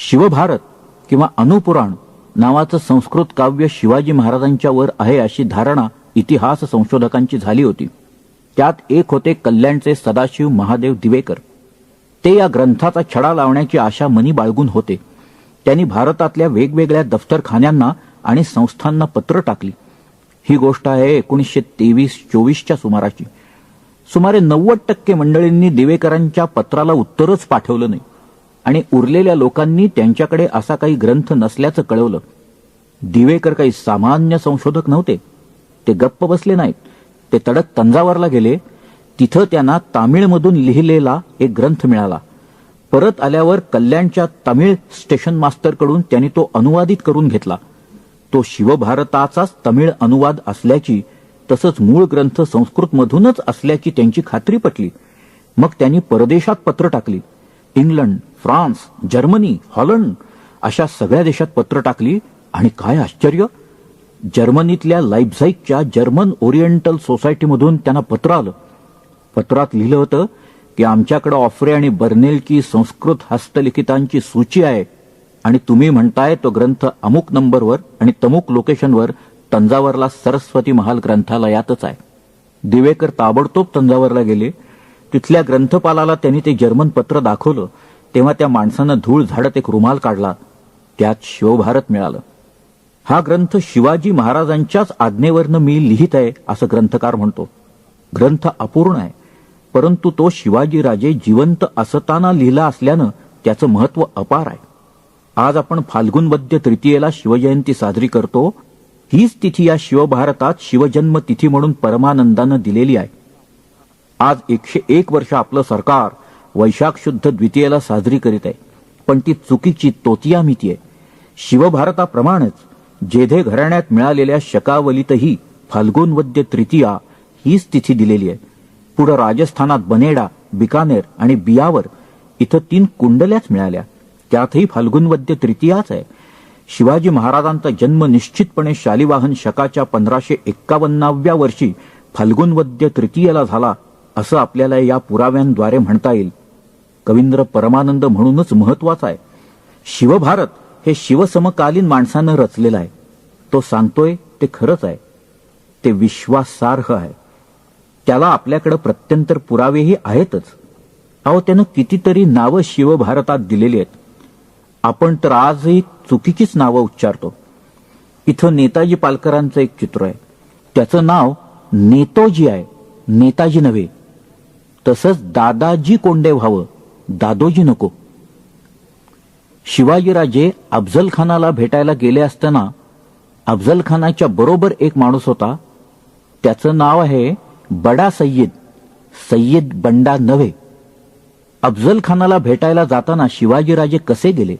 शिवभारत किंवा अनुपुराण नावाचं संस्कृत काव्य शिवाजी महाराजांच्या वर आहे अशी धारणा इतिहास संशोधकांची झाली होती. त्यात एक होते कल्याणचे सदाशिव महादेव दिवेकर. ते या ग्रंथाचा छडा लावण्याची आशा मनी बाळगून होते. त्यांनी भारतातल्या वेगवेगळ्या दफ्तरखान्यांना आणि संस्थांना पत्र टाकली. ही गोष्ट आहे एकोणीसशे तेवीस चोवीसच्या सुमाराची. सुमारे नव्वद टक्के मंडळींनी दिवेकरांच्या पत्राला उत्तरच पाठवलं नाही. आणि उरलेल्या लोकांनी त्यांच्याकडे असा काही ग्रंथ नसल्याचं कळवलं. दिवेकर काही सामान्य संशोधक नव्हते. ते गप्प बसले नाहीत. ते तडक तंजावरला गेले. तिथं त्यांना तामिळमधून लिहिलेला एक ग्रंथ मिळाला. परत आल्यावर कल्याणच्या तमिळ स्टेशन मास्टरकडून त्यांनी तो अनुवादित करून घेतला. तो शिवभारताचाच तमिळ अनुवाद असल्याची तसंच मूळ ग्रंथ संस्कृतमधूनच असल्याची त्यांची खात्री पटली. मग त्यांनी परदेशात पत्र टाकली. इंग्लंड फ्रान्स जर्मनी हॉलंड अशा सगळ्या देशात पत्र टाकली आणि काय आश्चर्य? जर्मनीतल्या लाईफझाईकच्या जर्मन ओरिएंटल सोसायटीमधून त्यांना पत्र आलं. पत्रात लिहिलं होतं की आमच्याकडे ऑफरे आणि बर्नेलची संस्कृत हस्तलिखितांची सूची आहे आणि तुम्ही म्हणताय तो ग्रंथ अमुक नंबरवर आणि तमुक लोकेशनवर तंजावरला सरस्वती महाल ग्रंथालयातच आहे. दिवेकर ताबडतोब तंजावरला गेले. तिथल्या ग्रंथपालाला त्यांनी ते जर्मन पत्र दाखवलं. तेव्हा त्या माणसानं धूळ झाडत एक रुमाल काढला. त्यात शिवभारत मिळालं. हा ग्रंथ शिवाजी महाराजांच्याच आज्ञेवरनं मी लिहित आहे असं ग्रंथकार म्हणतो. ग्रंथ अपूर्ण आहे परंतु तो शिवाजीराजे जिवंत असताना लिहिला असल्यानं त्याचं महत्त्व अपार आहे. आज आपण फाल्गुन वद्य तृतीयेला शिवजयंती साजरी करतो. हीच तिथी या शिवभारतात शिवजन्म तिथी म्हणून परमानंदानं दिलेली आहे. आज एकशे एक वर्ष आपलं सरकार वैशाख शुद्ध द्वितीयेला साजरी करीत आहे. पण ती चुकीची तोतिया मिती आहे. शिवभारताप्रमाणेच जेधे घराण्यात मिळालेल्या शकावलीतही फाल्गुन वद्य तृतीया हीच तिथी दिलेली आहे. पुढं राजस्थानात बनेडा बिकानेर आणि बियावर इथं तीन कुंडल्याच मिळाल्या. त्यातही फाल्गुनवद्य तृतीयाच आहे. शिवाजी महाराजांचा जन्म निश्चितपणे शालिवाहन शकाच्या पंधराशे एक्कावन्नाव्या वर्षी फाल्गुनवद्य तृतीयेला झाला असं आपल्याला या पुराव्यांद्वारे म्हणता येईल. कवींद्र परमानंद म्हणूनच महत्त्वाचा आहे. शिवभारत हे शिवसमकालीन माणसानं रचलेलं आहे. तो सांगतोय ते खरंच आहे. ते विश्वासार्ह आहे. त्याला आपल्याकडे प्रत्यंतर पुरावेही आहेतच. अहो त्यानं कितीतरी नावं शिवभारतात दिलेली आहेत. आपण तर आजही चुकीचीच नावं उच्चारतो. इथं नेताजी पालकरांचं एक चित्र आहे. त्याचं नाव नेतोजी आहे. नेताजी नव्हे. तसंच दादाजी कोंडे व्हावं. दादोजी नको. शिवाजीराजे अफजलखानाला भेटायला गेले असताना अफजलखानाच्या बरोबर एक माणूस होता. त्याचं नाव आहे बडा सय्यद सय्यद बंडा नव्हे. अफजलखानाला भेटायला जाताना शिवाजीराजे कसे गेले?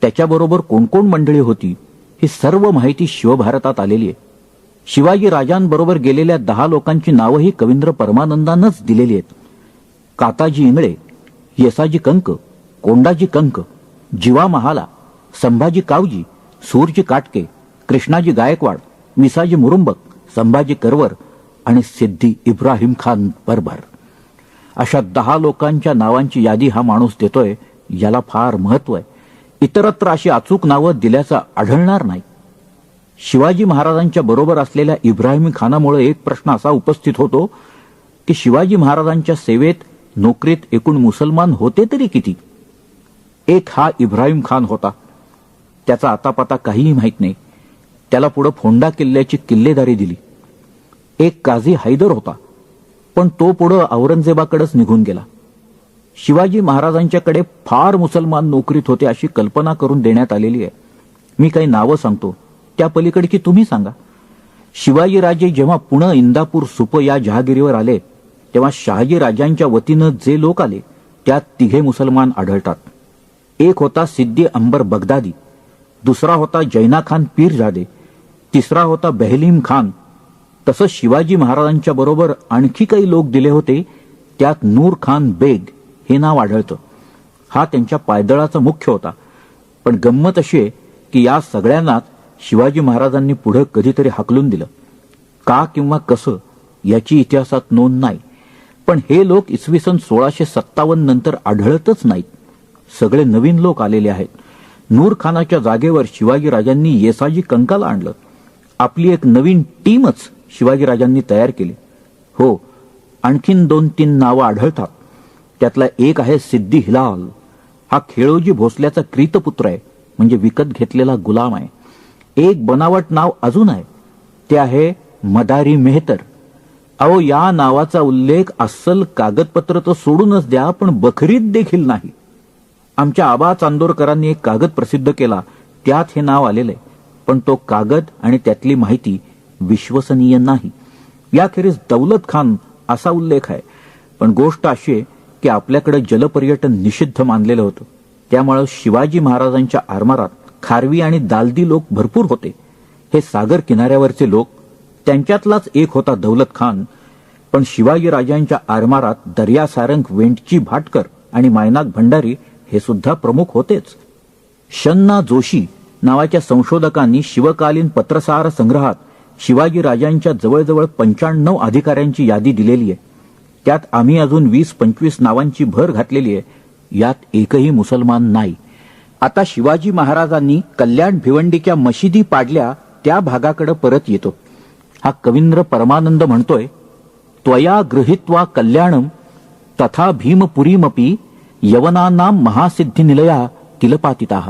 त्याच्याबरोबर कोणकोण मंडळी होती? ही सर्व माहिती शिवभारतात आलेली आहे. शिवाजी राजांबरोबर गेलेल्या दहा लोकांची नावंही कवींद्र परमानंदानंच दिलेली आहेत. काताजी इंगळे येसाजी कंक कोंडाजी कंक जीवा महाला संभाजी कावजी सूरजी काटके कृष्णाजी गायकवाड विसाजी मुरुंबक संभाजी करवर आणि सिद्धी इब्राहिम खान बरबर अशा दहा लोकांच्या नावांची यादी हा माणूस देतोय याला फार महत्त्व आहे. इतरत्र अशी अचूक नावं दिल्याचं आढळणार नाही. शिवाजी महाराजांच्या बरोबर असलेल्या इब्राहिम खानामुळे एक प्रश्न असा उपस्थित होतो की शिवाजी महाराजांच्या सेवेत नोकरीत एकूण मुसलमान होते तरी किती? एक हा इब्राहिम खान होता. त्याचा आतापाता काहीही माहीत नाही. त्याला पुढं फोंडा किल्ल्याची किल्लेदारी दिली. एक काझी हैदर होता. पण तो पुढं औरंगजेबाकडेच निघून गेला. शिवाजी महाराजांच्याकडे फार मुसलमान नोकरीत होते अशी कल्पना करून देण्यात आलेली आहे. मी काही नावं सांगतो. त्या पलीकडची तुम्ही सांगा. शिवाजीराजे जेव्हा पुणे इंदापूर सुप या जहागिरीवर आले तेव्हा शहाजी राजांच्या वतीनं जे लोक आले त्यात तिघे मुसलमान आढळतात. एक होता सिद्दी अंबर बगदादी दुसरा होता जैना खान पीरजादे तिसरा होता बेहलीम खान. तसंच शिवाजी महाराजांच्या बरोबर आणखी काही लोक दिले होते त्यात नूर खान बेग हे नाव आढळतं. हा त्यांच्या पायदळाचा मुख्य होता. पण गंमत अशी आहे की या सगळ्यांनाच शिवाजी महाराजांनी पुढे कधीतरी हाकलून दिलं. का किंवा कसं याची इतिहासात नोंद नाही. पण हे लोक इसवी सन सोळाशे सत्तावन्न नंतर आढळतच नाहीत. सगळे नवीन लोक आलेले आहेत. नूर खानाच्या जागेवर शिवाजी राजांनी येसाजी कंकाला आणलं. आपली एक नवीन टीमच शिवाजी राजांनी तयार केली. हो आणखीन दोन तीन नावं आढळतात. त्यातला एक आहे सिद्धी हिलाल. हा खेळोजी भोसल्याचा क्रीतपुत्र आहे म्हणजे विकत घेतलेला गुलाम आहे. एक बनावट नाव अजून आहे. ते आहे मदारी मेहतर. अहो या नावाचा उल्लेख अस्सल कागदपत्र तर सोडूनच द्या पण बखरीत देखील नाही. आमच्या आबा चांदोरकरांनी एक कागद प्रसिद्ध केला त्यात हे नाव आलेलं आहे. पण तो कागद आणि त्यातली माहिती विश्वसनीय नाही. याखेरीज दौलत खान असा उल्लेख आहे. पण गोष्ट अशी आहे की आपल्याकडे जलपर्यटन निषिद्ध मानलेलं होतं. त्यामुळं शिवाजी महाराजांच्या आरमारात खारवी आणि दालदी लोक भरपूर होते. हे सागर किनाऱ्यावरचे लोक त्यांच्यातलाच एक होता दौलत खान. पण शिवाजी राजांच्या आरमारात दर्या सारंग वेंटची भाटकर आणि मायनाक भंडारी हे सुद्धा प्रमुख होतेच. शन्ना जोशी नावाच्या संशोधकांनी शिवकालीन पत्रसार संग्रहात शिवाजी राजांच्या जवळजवळ पंच्याण्णव अधिकाऱ्यांची यादी दिलेली आहे. त्यात आम्ही अजून वीस पंचवीस नावांची भर घातलेली आहे. यात एकही मुसलमान नाही. आता शिवाजी महाराजांनी कल्याण भिवंडीच्या मशिदी पाडल्या त्या भागाकडे परत येतो. हा कवींद्र परमानंद म्हणतोय त्वया गृहीत्वा कल्याणम तथा भीमपुरीमपी यवनानां महासिद्धी निलया तिलपातिता.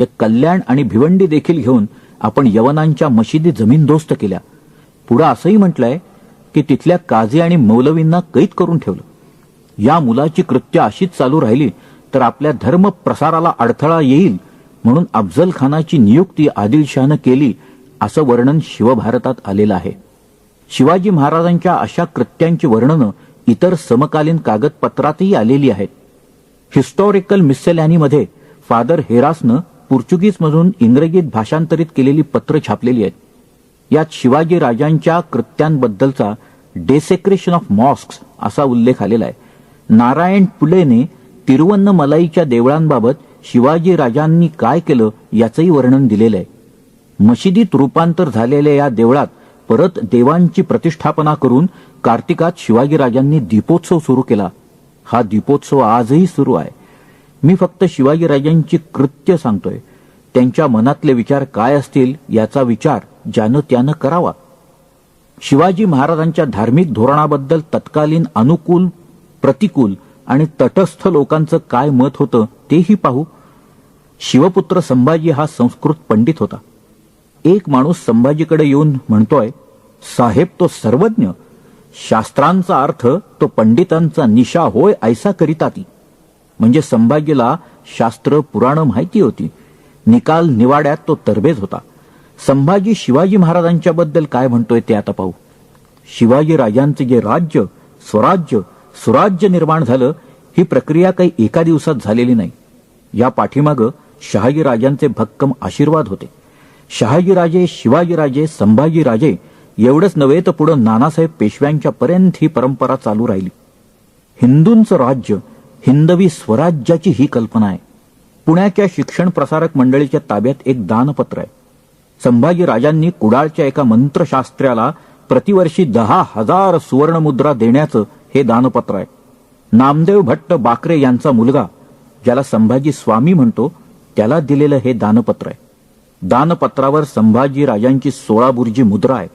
या कल्याण आणि भिवंडी देखील घेऊन आपण यवनांच्या मशिदी जमीनदोस्त केल्या. पुढं असंही म्हटलंय की तिथल्या काझी आणि मौलवींना कैद करून ठेवलं. या मुलाची कृत्य अशीच चालू राहिली तर आपल्या धर्म प्रसाराला अडथळा येईल म्हणून अफजल खानाची नियुक्ती आदिलशहानं केली असं वर्णन शिवभारतात आलेलं आहे. शिवाजी महाराजांच्या अशा कृत्यांची वर्णनं इतर समकालीन कागदपत्रातही आलेली आहेत. हिस्टॉरिकल मिसेलॅनीमध्ये फादर हेरासनं पोर्चुगीजमधून इंग्रजीत भाषांतरित केलेली पत्र छापलेली आहेत. यात शिवाजी राजांच्या कृत्यांबद्दलचा डेसेक्रेशन ऑफ मॉस्क्स असा उल्लेख आलेला आहे. नारायण पुलेने तिरुवन्नमलाईच्या देवळांबाबत शिवाजी राजांनी काय केलं याचंही वर्णन दिलेलं आहे. मशिदीत रूपांतर झालेल्या या देवळात परत देवांची प्रतिष्ठापना करून कार्तिकात शिवाजीराजांनी दीपोत्सव सुरू केला. हा दीपोत्सव आजही सुरू आहे. मी फक्त शिवाजीराजांची कृत्य सांगतोय. त्यांच्या मनातले विचार काय असतील याचा विचार ज्यानं त्यानं करावा. शिवाजी महाराजांच्या धार्मिक धोरणाबद्दल तत्कालीन अनुकूल प्रतिकूल आणि तटस्थ लोकांचं काय मत होतं तेही पाहू. शिवपुत्र संभाजी हा संस्कृत पंडित होता. एक माणूस संभाजीकडे येऊन म्हणतोय साहेब तो सर्वज्ञ. शास्त्रांचा अर्थ तो पंडितांचा निशा होय ऐसा करिता ती म्हणजे संभाजीला शास्त्र पुराण माहिती होती. निकाल निवाड्यात तो तरबेज होता. संभाजी शिवाजी महाराजांच्या बद्दल काय म्हणतोय ते आता पाहू. शिवाजी राजांचे जे राज्य स्वराज्य सुराज्य निर्माण झालं ही प्रक्रिया काही एका दिवसात झालेली नाही. या पाठीमागं शहाजी राजांचे भक्कम आशीर्वाद होते. शहाजीराजे शिवाजीराजे संभाजीराजे एवढंच नव्हे तर पुढं नानासाहेब पेशव्यांच्या पर्यंत ही परंपरा चालू राहिली. हिंदूंचं राज्य हिंदवी स्वराज्याची ही कल्पना आहे. पुण्याच्या शिक्षण प्रसारक मंडळीच्या ताब्यात एक दानपत्र आहे. संभाजी राजांनी कुडाळच्या एका मंत्रशास्त्र्याला प्रतिवर्षी दहा हजार सुवर्णमुद्रा देण्याचं हे दानपत्र आहे. नामदेव भट्ट बाकरे यांचा मुलगा ज्याला संभाजी स्वामी म्हणतो त्याला दिलेलं हे दानपत्र आहे. दानपत्रावर संभाजी राजांची सोळा बुर्जी मुद्रा आहे.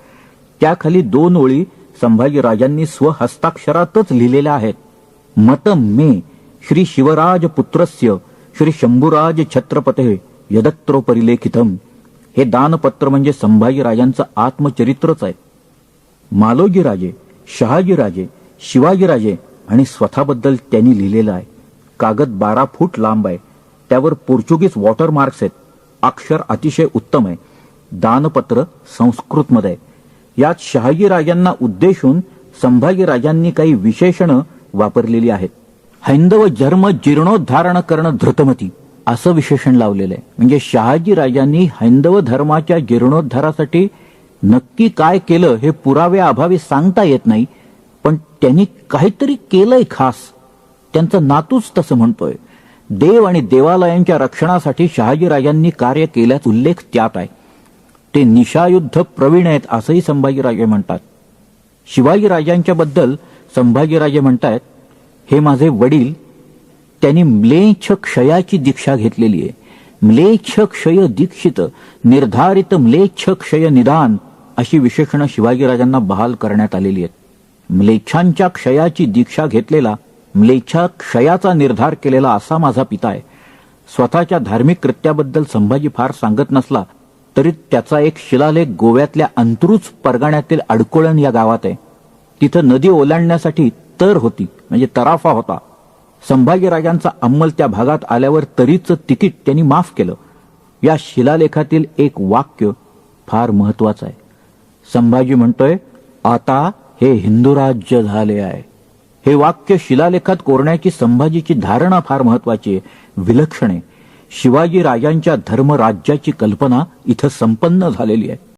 त्याखाली दोन ओळी संभाजी राजांनी स्वहस्ताक्षरातच लिहिलेल्या आहेत. मत मे श्री शिवराज पुत्रस्य श्री शंभूराज छत्रपते यदत्रोपरिलेखितम हे दानपत्र म्हणजे संभाजी राजांचं आत्मचरित्रच आहे. मालोजी राजे शहाजी राजे शिवाजी राजे आणि स्वतःबद्दल त्यांनी लिहिलेलं आहे. कागद बारा फूट लांब आहे. त्यावर पोर्चुगीज वॉटरमार्क्स आहेत. अक्षर अतिशय उत्तम आहे. दानपत्र संस्कृतमध्ये. आहे यात शहाजी राजांना उद्देशून संभाजी राजांनी काही विशेषणं वापरलेली आहेत. हैंदव जर्म जीर्णोद्धारण करणं धृतमती असं विशेषण लावलेलं आहे. म्हणजे शहाजी राजांनी हैंदव धर्माच्या जीर्णोद्धारासाठी नक्की काय केलं हे पुरावे अभावी सांगता येत नाही पण त्यांनी काहीतरी केलंय खास. त्यांचा नातूच तसं म्हणतोय. देव आणि देवालयांच्या रक्षणासाठी शहाजीराजांनी कार्य केल्याचा उल्लेख त्यात आहे. ते निशायुद्ध प्रवीण आहेत असंही संभाजीराजे म्हणतात. शिवाजीराजांच्या बद्दल संभाजीराजे म्हणतायत हे माझे वडील त्यांनी म्लेच्छ क्षयाची दीक्षा घेतलेली आहे. म्लेच्छ क्षय दीक्षित निर्धारित म्लेच्छ क्षय निदान अशी विशेषणं शिवाजीराजांना बहाल करण्यात आलेली आहेत. म्लेच्छांच्या क्षयाची दीक्षा घेतलेला म्लेच्छा क्षयाचा निर्धार केलेला असा माझा पिता आहे. स्वतःच्या धार्मिक कृत्याबद्दल संभाजी फार सांगत नसला तरी त्याचा एक शिलालेख गोव्यातल्या अंतरूच परगाण्यातील अडकोळण या गावात आहे. तिथं नदी ओलांडण्यासाठी तर होती म्हणजे तराफा होता. संभाजीराजांचा अंमल त्या भागात आल्यावर तरीचं तिकीट त्यांनी माफ केलं. या शिलालेखातील एक वाक्य फार महत्वाचं आहे. संभाजी म्हणतोय आता हे हिंदू राज्य झाले आहे. हे वाक्य शिलालेखात कोरण्याची संभाजीची धारणा फार महत्वाची आहे. विलक्षण आहे. शिवाजी राजांच्या धर्मराज्याची कल्पना इथं संपन्न झालेली आहे.